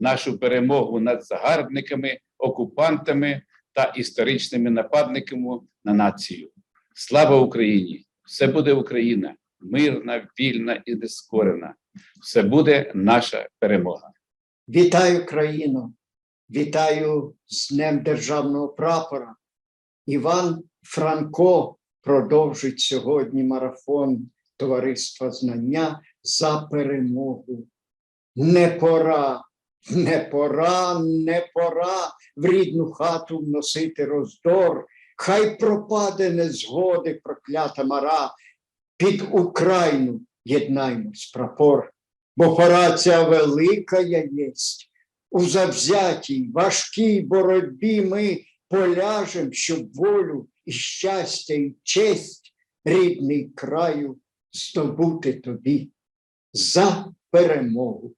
нашу перемогу над загарбниками, окупантами та історичними нападниками на націю. Слава Україні! Все буде Україна, мирна, вільна і нескорена. Все буде наша перемога. Вітаю країну, вітаю з Днем Державного прапора. Іван Франко продовжить сьогодні марафон Товариства Знання за перемогу. Не пора, не пора, не пора в рідну хату вносити роздор. Хай пропаде незгоди проклята мара. Під Україну єднаймось прапор бо пора ця велика єсть. У завзятій, важкій боротьбі ми поляжем, щоб волю і щастя, і честь рідний краю здобути тобі за перемогу.